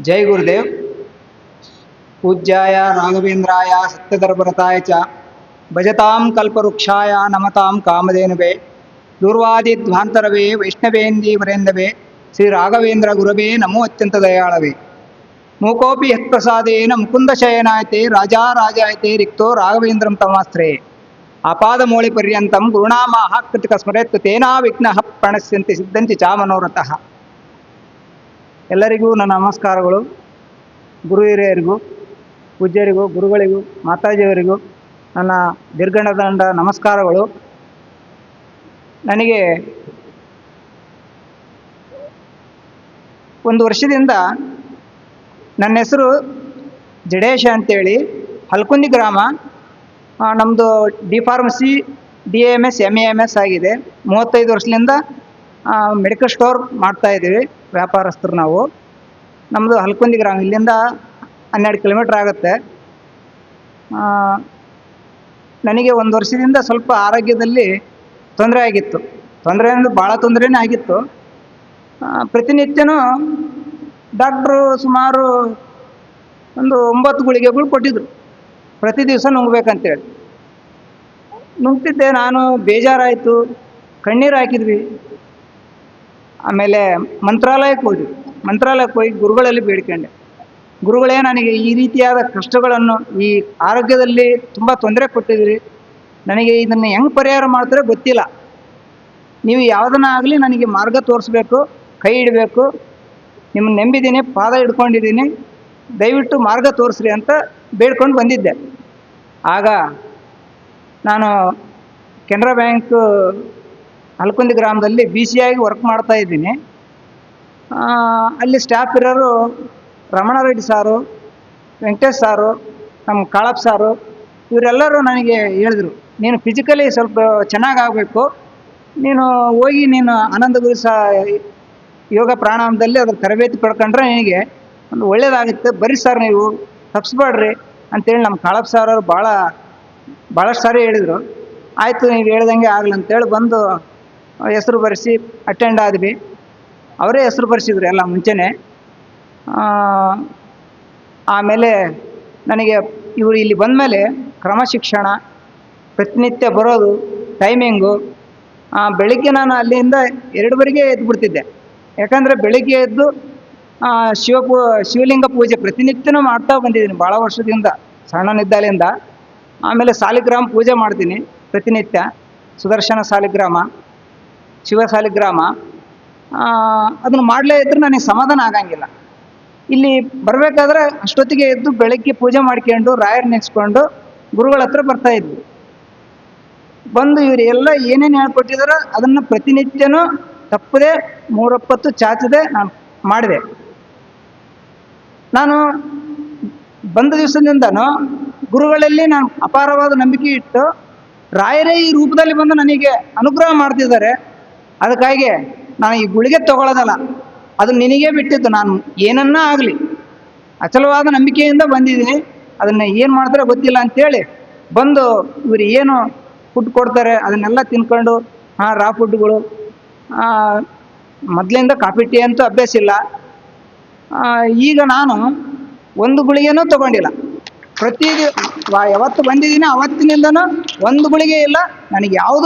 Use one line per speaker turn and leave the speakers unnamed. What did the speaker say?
ಜೈ ಗುರುದೇವ್. ಪೂಜ್ಯಾಯ ರಾಘವೇಂದ್ರಾಯ ಸತ್ಯಧರ್ಭರತಾಯ ಚ. ಭಜತಾಂ ಕಲ್ಪವೃಕ್ಷಾಯ ನಮತಾಂ ಕಾಮಧೇನುವೆ. ದೂರ್ವಾದಿಧ್ವಾಂತರವೇ ವೈಷ್ಣವೇಂದಿ ವರೇಂದವೇ ಶ್ರೀ ರಾಘವೇಂದ್ರ ಗುರವೇ ನಮೋ ಅತ್ಯಂತ ದಯಾಳವೇ. ಮೂಕೋಪಿ ಯತ್ಪ್ರಸಾದೇನ ಮುಕುಂದ ಶಯನಾಯತೆ, ರಾಜಾ ರಾಜಾಯತೆ, ರಿಕ್ತೋ ರಾಘವೇಂದ್ರಂ ತಮಾಸ್ತ್ರೇ. ಅಪಾದಮೂಳಿ ಪರ್ಯಂತಂ ಗುರುಣಾಮಾಹ ಕೃತಿಕ ಸ್ಮರೆತ್ ತೇನಾ ವಿಘ್ನ ಪ್ರಣಶ್ಯಂತಿ ಸಿದ್ಧಂತಿ ಚಾ ಮನೋರಥಃ. ಎಲ್ಲರಿಗೂ ನನ್ನ ನಮಸ್ಕಾರಗಳು. ಗುರು ಹಿರಿಯರಿಗೂ, ಪೂಜ್ಯರಿಗೂ, ಗುರುಗಳಿಗೂ, ಮಾತಾಜಿಯವರಿಗೂ ನನ್ನ ದೀರ್ಘಣದಂಡ ನಮಸ್ಕಾರಗಳು. ನನಗೆ ಒಂದು ವರ್ಷದಿಂದ ನನ್ನ ಹೆಸರು ಜಡೇಶ ಅಂತೇಳಿ. ಹಲ್ಕುಂದಿ ಗ್ರಾಮ. ನಮ್ಮದು D pharmacy, D M S M A M S ಆಗಿದೆ. ಮೂವತ್ತೈದು ವರ್ಷದಿಂದ ಮೆಡಿಕಲ್ ಸ್ಟೋರ್ ಮಾಡ್ತಾ ಇದ್ದೀವಿ, ವ್ಯಾಪಾರಸ್ಥರು ನಾವು. ನಮ್ಮದು ಹಲ್ಕುಂದಿ ಗ್ರಾಮ, ಇಲ್ಲಿಂದ ಹನ್ನೆರಡು ಕಿಲೋಮೀಟ್ರ್ ಆಗುತ್ತೆ. ನನಗೆ ಒಂದು ವರ್ಷದಿಂದ ಸ್ವಲ್ಪ ಆರೋಗ್ಯದಲ್ಲಿ ತೊಂದರೆ ಆಗಿತ್ತು. ತೊಂದರೆ ಅಂದರೆ ಭಾಳ ತೊಂದರೆನೇ ಆಗಿತ್ತು. ಪ್ರತಿನಿತ್ಯನೂ ಡಾಕ್ಟ್ರು ಸುಮಾರು ಒಂದು ಒಂಬತ್ತು ಗುಳಿಗೆಗಳು ಕೊಟ್ಟಿದ್ರು. ಪ್ರತಿ ದಿವಸ ನುಂಗ್ಬೇಕಂತೇಳಿ. ನುಂಗ್ತಿದ್ದೆ, ನಾನು ಬೇಜಾರಾಯಿತು. ಕಣ್ಣೀರು ಹಾಕಿದ್ವಿ. ಆಮೇಲೆ ಮಂತ್ರಾಲಯಕ್ಕೆ ಹೋದ್ವಿ. ಮಂತ್ರಾಲಯಕ್ಕೆ ಹೋಗಿ ಗುರುಗಳಲ್ಲಿ ಬೇಡ್ಕೊಂಡೆ. ಗುರುಗಳೇ ನನಗೆ ಈ ರೀತಿಯಾದ ಕಷ್ಟಗಳನ್ನು ಈ ಆರೋಗ್ಯದಲ್ಲಿ ತುಂಬ ತೊಂದರೆ ಕೊಟ್ಟಿದ್ದೀರಿ. ನನಗೆ ಇದನ್ನು ಹೆಂಗೆ ಪರಿಹಾರ ಮಾಡ್ತಾರೆ ಗೊತ್ತಿಲ್ಲ. ನೀವು ಯಾವುದನ್ನ ಆಗಲಿ ನನಗೆ ಮಾರ್ಗ ತೋರಿಸ್ಬೇಕು, ಕೈ ಇಡಬೇಕು. ನಿಮ್ಮನ್ನು ನಂಬಿದ್ದೀನಿ, ಪಾದ ಹಿಡ್ಕೊಂಡಿದ್ದೀನಿ. ದಯವಿಟ್ಟು ಮಾರ್ಗ ತೋರಿಸ್ರಿ ಅಂತ ಬೇಡ್ಕೊಂಡು ಬಂದಿದ್ದೆ. ಆಗ ನಾನು ಕೆನರಾ ಬ್ಯಾಂಕ್ ಹಲ್ಕುಂದಿ ಗ್ರಾಮದಲ್ಲಿ ಬಿ ಸಿ ಆಗಿ ವರ್ಕ್ ಮಾಡ್ತಾ ಇದ್ದೀನಿ. ಅಲ್ಲಿ ಸ್ಟಾಫ್ ಇರೋರು ರಮಣಾರೆಡ್ಡಿ ಸಾರು, ವೆಂಕಟೇಶ್ ಸಾರು ನಮ್ಮ ಕಾಳಪ್ಪ ಸಾರು, ಇವರೆಲ್ಲರೂ ನನಗೆ ಹೇಳಿದರು, ನೀನು ಫಿಸಿಕಲಿ ಸ್ವಲ್ಪ ಚೆನ್ನಾಗಾಗಬೇಕು ನೀನು ಹೋಗಿ ನೀನು ಆನಂದ ಗುರು ಸಹ ಯೋಗ ಪ್ರಾಣಾಯಾಮದಲ್ಲಿ ಅದ್ರ ತರಬೇತಿ ಪಡ್ಕೊಂಡ್ರೆ ನಿನಗೆ ಒಂದು ಒಳ್ಳೇದಾಗುತ್ತೆ, ಬರ್ರಿ ಸರ್ ನೀವು ತಪ್ಪಿಸ್ಬೇಡ್ರಿ ಅಂತೇಳಿ ನಮ್ಮ ಕಾಳಪ್ಪ ಸರ್ ಅವರು ಭಾಳ, ಭಾಳಷ್ಟು ಸಾರಿ ಹೇಳಿದರು. ಆಯಿತು, ನೀವು ಹೇಳ್ದಂಗೆ ಆಗಲಿ ಅಂತೇಳಿ ಬಂದು ಹೆಸರು ಬರೆಸಿ ಅಟೆಂಡ್ ಆದ್ವಿ. ಅವರೇ ಹೆಸರು ಬರೆಸಿದ್ರು ಎಲ್ಲ ಮುಂಚೆನೇ. ಆಮೇಲೆ ನನಗೆ ಇವರು ಇಲ್ಲಿ ಬಂದ ಮೇಲೆ ಕ್ರಮಶಿಕ್ಷಣ ಪ್ರತಿನಿತ್ಯ ಬರೋದು ಟೈಮಿಂಗು ಬೆಳಿಗ್ಗೆ ನಾನು ಅಲ್ಲಿಂದ ಎರಡುವರೆಗೆ ಎದ್ದು ಬಿಡ್ತಿದ್ದೆ ಯಾಕಂದರೆ ಬೆಳಿಗ್ಗೆ ಎದ್ದು ಆ, ಶಿವ ಪೂ ಶಿವಲಿಂಗ ಪೂಜೆ ಪ್ರತಿನಿತ್ಯನೂ ಮಾಡ್ತಾ ಬಂದಿದ್ದೀನಿ ಭಾಳ ವರ್ಷದಿಂದ ಸಣ್ಣನಿದ್ದಾಲಿಂದ ಆಮೇಲೆ ಸಾಲಿಗ್ರಾಮ ಪೂಜೆ ಮಾಡ್ತೀನಿ ಪ್ರತಿನಿತ್ಯ ಸುದರ್ಶನ ಸಾಲಿಗ್ರಾಮ. ಶಿವ ಗ್ರಾಮ ಅದನ್ನು ಮಾಡಲೇ ಇದ್ರೆ ನನಗೆ ಸಮಾಧಾನ ಆಗಂಗಿಲ್ಲ. ಇಲ್ಲಿ ಬರಬೇಕಾದ್ರೆ ಅಷ್ಟೊತ್ತಿಗೆ ಎದ್ದು ಬೆಳಗ್ಗೆ ಪೂಜೆ ಮಾಡ್ಕೊಂಡು ರಾಯರ್ ನೆನೆಸ್ಕೊಂಡು ಗುರುಗಳ ಹತ್ರ ಬರ್ತಾ ಇದ್ವಿ. ಬಂದು ಇವರು ಎಲ್ಲ ಏನೇನು ಹೇಳ್ಕೊಟ್ಟಿದಾರೋ ಅದನ್ನು ಪ್ರತಿನಿತ್ಯನೂ ತಪ್ಪದೆ, ಮೂರಪ್ಪತ್ತು ಚಾಚದೆ ನಾನು ಮಾಡಿದೆ. ನಾನು ಬಂದ ದಿವಸದಿಂದನೂ ಗುರುಗಳಲ್ಲಿ ನಾನು ಅಪಾರವಾದ ನಂಬಿಕೆ ಇಟ್ಟು, ರಾಯರೇ ಈ ರೂಪದಲ್ಲಿ ಬಂದು ನನಗೆ ಅನುಗ್ರಹ ಮಾಡ್ತಿದ್ದಾರೆ. ಅದಕ್ಕಾಗಿ ನಾನು ಈ ಗುಳಿಗೆ ತಗೊಳ್ಳೋದಲ್ಲ, ಅದು ನಿನಗೇ ಬಿಟ್ಟಿದ್ದು ನಾನು, ಏನನ್ನ ಆಗಲಿ. ಅಚಲವಾದ ನಂಬಿಕೆಯಿಂದ ಬಂದಿದ್ದೀನಿ, ಅದನ್ನು ಏನು ಮಾಡ್ತಾರೆ ಗೊತ್ತಿಲ್ಲ ಅಂತೇಳಿ ಬಂದು ಇವರು ಏನು ಫುಡ್ ಕೊಡ್ತಾರೆ ಅದನ್ನೆಲ್ಲ ತಿನ್ಕೊಂಡು ಹಾಂ ರಾ ಫುಡ್ಗಳು ಮೊದಲಿಂದ ಕಾಫಿ ಟೀ ಅಂತೂ ಅಭ್ಯಾಸ ಇಲ್ಲ. ಈಗ ನಾನು ಒಂದು ಗುಳಿಗೆನೂ ತಗೊಂಡಿಲ್ಲ. ಪ್ರತಿ ಯಾವತ್ತು ಬಂದಿದ್ದೀನಿ ಅವತ್ತಿನಿಂದನೂ ಒಂದು ಗುಳಿಗೆ ಇಲ್ಲ, ನನಗೆ ಯಾವುದು